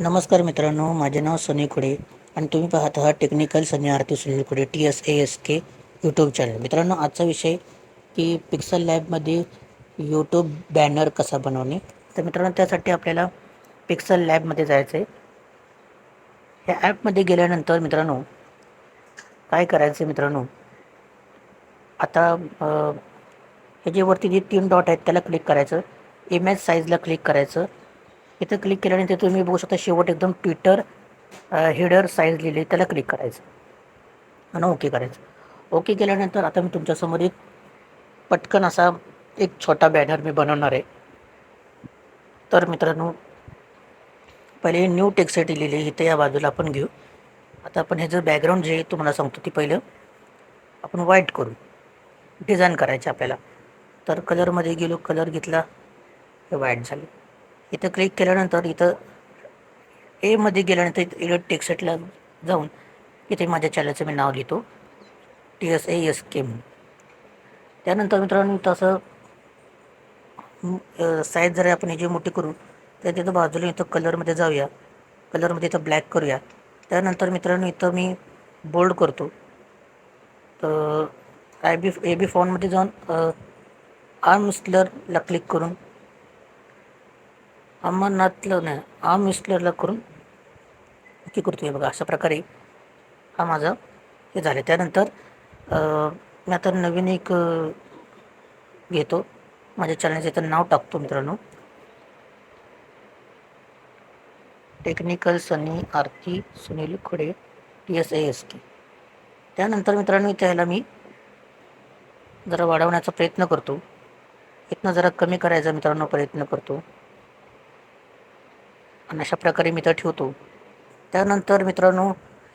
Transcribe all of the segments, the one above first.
नमस्कार मित्रांनो माझे नाव सनी खुडे आणि तुम्ही पाहत आहात technical Sunny Aarti Sunil Khude T S A S K YouTube channel मित्रांनो आजचा विषय की पिक्सल लॅबमध्ये यूट्यूब बॅनर कसा बनवणे? तर मित्रांनो त्यासाठी आपल्याला पिक्सल लॅबमध्ये जायचं आहे ह्या ॲपमध्ये गेल्यानंतर मित्रांनो काय करायचं मित्रांनो? आता ह्याच्यावरती हे जे वरती जे तीन डॉट आहेत त्याला क्लिक करायचं. इमेज साईजला क्लिक करायचं. इथं क्लिक केल्यानंतर तुम्ही बघू शकता शेवट एकदम ट्विटर हेडर साईज लिहिली त्याला क्लिक करायचं. आणि ओके करायचं. ओके केल्यानंतर आता मी तुमच्यासमोर एक पटकन असा एक छोटा बॅनर मी बनवणार आहे. तर मित्रांनो पहिले न्यू टेक्स्टाईट लिहिली इथे या बाजूला आपण घेऊ. आता आपण हे जर बॅकग्राऊंड जे आहे तुम्हाला सांगतो ती पहिलं आपण व्हाईट करू. डिझाईन करायचे आपल्याला. तर कलरमध्ये गेलो कलर घेतला हे व्हाईट झाले. इथं क्लिक केल्यानंतर इथं एमध्ये गेल्यानंतर इथं इलेट टेक्स्टला जाऊन इथे माझ्या चॅनलचं मी नाव लिहितो. T S A S K म्हणून. त्यानंतर मित्रांनो तसं साईज जर आपण याची मोठी करू तर तिथं बाजूला इथं कलरमध्ये जाऊया. कलरमध्ये इथं ब्लॅक करूया. त्यानंतर मित्रांनो इथं मी बोल्ड करतो. तर आय बी ए बी फॉनमध्ये जाऊन आर्म स्लरला क्लिक करून अमरनाथलं आम आर्म करून की करतो बघा अशा प्रकारे हा माझा हे झालं. त्यानंतर मी आता नवीन एक घेतो. माझ्या चॅनलचे तर नाव टाकतो मित्रांनो. Technical Sunny Aarti Sunil Khude T S A S K त्यानंतर मित्रांनो त्याला मी जरा वाढवण्याचा प्रयत्न करतो. इथनं जरा कमी करायचा मित्रांनो प्रयत्न करतो. आणि अशा प्रकारे मी तर ठेवतो. त्यानंतर मित्रांनो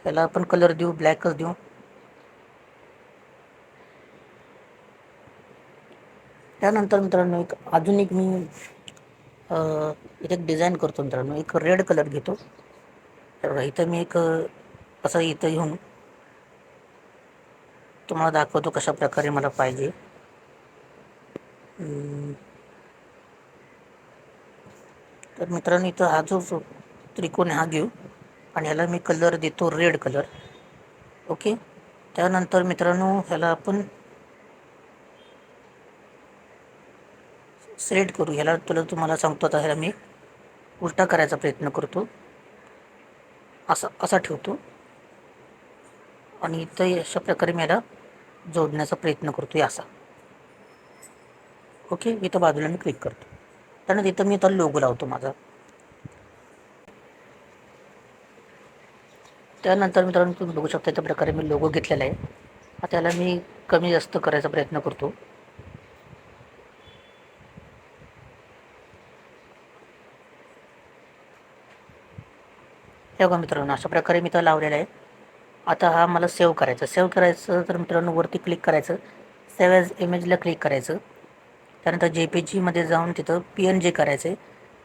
याला आपण कलर देऊ ब्लॅकच देऊ. त्यानंतर मित्रांनो एक अजून एक मी इथे एक डिझाईन करतो मित्रांनो. एक रेड कलर घेतो. तर इथं मी एक असं इथं येऊन तुम्हाला दाखवतो कशा प्रकारे मला पाहिजे. तर मित्रांनो इथं हा जो त्रिकोण हा घेऊ. आणि ह्याला मी कलर देतो रेड कलर ओके त्यानंतर मित्रांनो ह्याला आपण सिलेक्ट करू. ह्याला तुला तुम्हाला सांगतो आता ह्याला मी उलटा करायचा प्रयत्न करतो. असा असा ठेवतो. आणि इथं अशा प्रकारे मी याला जोडण्याचा प्रयत्न करतो असा. ओके इथं बाजूला मी क्लिक करतो. त्यानंतर तिथं मी आता लोगो लावतो माझा. त्यानंतर मित्रांनो तुम्ही बघू शकता त्या प्रकारे मी लोगो घेतलेला आहे. आता त्याला मी कमी जास्त करायचा प्रयत्न करतो. हे बघा मित्रांनो अशा प्रकारे मी तो लावलेला आहे. आता हा मला सेव्ह करायचा. सेव्ह करायचं तर मित्रांनो वरती क्लिक करायचं. सेव्ह ॲज इमेजला क्लिक करायचं. त्यानंतर जे पी जीमध्ये जाऊन तिथं पी एन जे करायचं आहे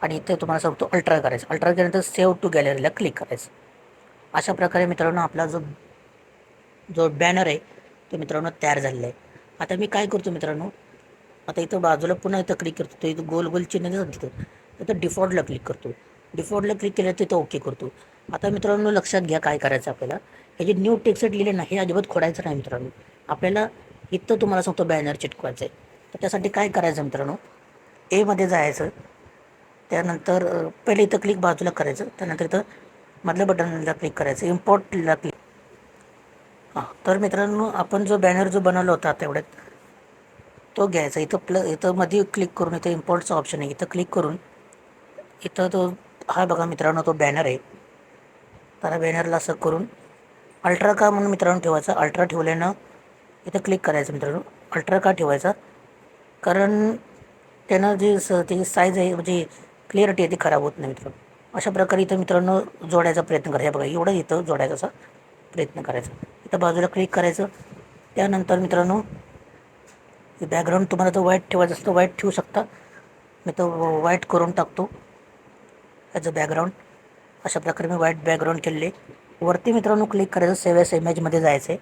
आणि इथे तुम्हाला सांगतो अल्ट्रा करायचं. अल्ट्रा केल्यानंतर सेव्ह टू गॅलरीला क्लिक करायचं. अशा प्रकारे मित्रांनो आपला जो जो बॅनर आहे तो मित्रांनो तयार झालेला आहे. आता मी काय करतो मित्रांनो आता इथं बाजूला पुन्हा इथं क्लिक करतो. तो इथं गोल गोल चिन्ह दिसत तिथं. तिथं डिफॉल्टला क्लिक करतो. डिफॉल्टला क्लिक केलं तिथं ओके करतो. आता मित्रांनो लक्षात घ्या काय करायचं आपल्याला. हे जे न्यू टेक्सेट लिहिले ना हे अजिबात खोडायचं नाही मित्रांनो. आपल्याला इथं तुम्हाला सांगतो बॅनर चिटकवायचं आहे तर त्यासाठी काय करायचं मित्रांनो? एमध्ये जायचं. त्यानंतर पहिले इथं क्लिक बाजूला करायचं. त्यानंतर इथं मधल्या बटनला क्लिक करायचं. इम्पोर्टला क्लिक हां तर मित्रांनो आपण जो बॅनर जो बनवला होता तेवढ्यात तो घ्यायचा. इथं प्ल इथं मध्ये क्लिक करून इथं इम्पोर्टचा ऑप्शन आहे. इथं क्लिक करून इथं तो हा बघा मित्रांनो तो बॅनर आहे. तर बॅनरला असं करून अल्ट्रा का म्हणून मित्रांनो ठेवायचा? अल्ट्रा ठेवल्यानं इथं क्लिक करायचं मित्रांनो. अल्ट्रा का ठेवायचा? कारण त्यानं जे स ती साईज आहे म्हणजे क्लिअरिटी आहे ती खराब होत नाही मित्रांनो. अशा प्रकारे इथं मित्रांनो जोडायचा प्रयत्न करायचा बघा एवढं इथं जोडायचा असा प्रयत्न करायचा. इथं बाजूला क्लिक करायचं. त्यानंतर मित्रांनो बॅकग्राऊंड तुम्हाला जर व्हाईट ठेवायचं असतं व्हाईट ठेवू शकता. मी तो व्हाईट करून टाकतो. ॲज अ बॅकग्राऊंड अशा प्रकारे मी व्हाईट बॅकग्राऊंड केलेले वरती मित्रांनो क्लिक करायचं. सेव्ह एस इमेजमध्ये जायचं आहे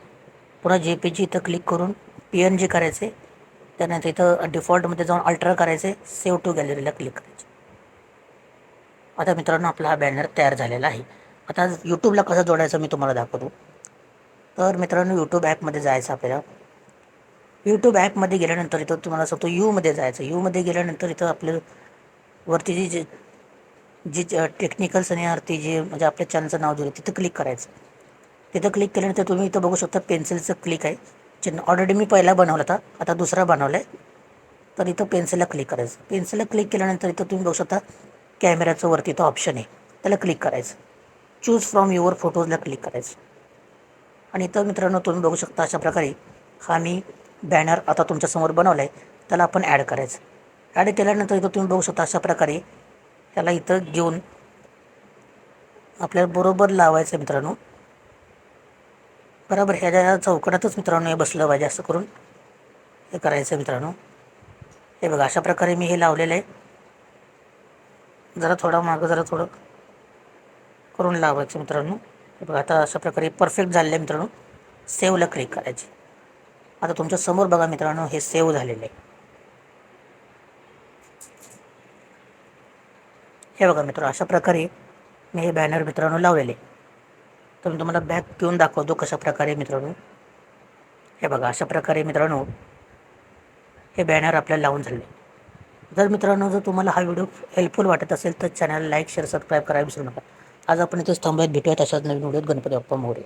पुन्हा जे पी जी इथं क्लिक करून पी एन जी करायचे त्यानंतर इथं डिफॉल्टमध्ये जाऊन अल्ट्रा करायचे सेव्ह टू गॅलरीला क्लिक करायचे. आता मित्रांनो आपला हा बॅनर तयार झालेला आहे. आता यूट्यूबला कसं जोडायचं मी तुम्हाला दाखवतो. तर मित्रांनो यूट्यूब ॲपमध्ये जायचं आपल्याला. यूट्यूब ॲपमध्ये गेल्यानंतर इथं तुम्हाला सांगतो यूमध्ये जायचं. यूमध्ये गेल्यानंतर इथं आपलं वरती जी जी जी टेक्निकल्स आणि जे म्हणजे आपल्या चॅनलचं नाव दिलं तिथं क्लिक करायचं. तिथं क्लिक केल्यानंतर तुम्ही इथं बघू शकता पेन्सिलचं क्लिक आहे. चिन्ह. ऑलरेडी मी पहिला बनवला होता आता दुसरा बनवला आहे. तर इथं पेन्सिलला क्लिक करायचं. पेन्सिलला क्लिक केल्यानंतर इथं तुम्ही बघू शकता कॅमेऱ्याचं वरती इथं ऑप्शन आहे. त्याला क्लिक करायचं. चूज फ्रॉम युअर फोटोजला क्लिक करायचं. आणि इथं मित्रांनो तुम्ही बघू शकता अशा प्रकारे हा मी बॅनर आता तुमच्यासमोर बनवला आहे त्याला आपण ॲड करायचं. ॲड केल्यानंतर इथं तुम्ही बघू शकता अशा प्रकारे त्याला इथं घेऊन आपल्याला बरोबर लावायचं आहे मित्रांनो. बरोबर ह्याच्या चौकटातच मित्रांनो हे बसलं पाहिजे असं करून. हे करायचं मित्रांनो. हे बघा अशा प्रकारे मी हे लावलेलं आहे. जरा थोडा मागं जरा थोडं करून लावायचं मित्रांनो. हे बघा आता अशा प्रकारे परफेक्ट झालेलं आहे मित्रांनो. सेवला क्लिक करायची. आता तुमच्यासमोर बघा मित्रांनो हे सेव्ह झालेलं आहे. हे बघा मित्रांनो अशा प्रकारे मी हे बॅनर मित्रांनो लावलेले तर मी तुम्हाला बॅग घेऊन दाखवतो कशा प्रकारे मित्रांनो. हे बघा अशा प्रकारे मित्रांनो हे बॅनर आपल्याला लावून झाले. जर मित्रांनो जर तुम्हाला हा व्हिडिओ हेल्पफुल वाटत असेल तर चॅनल लाईक शेअर सबस्क्राईब करायला विसरू नका. आज आपण इथेच थांबूयात भेटूयात अशाच नवीन व्हिडिओत गणपती बाप्पा मोरे.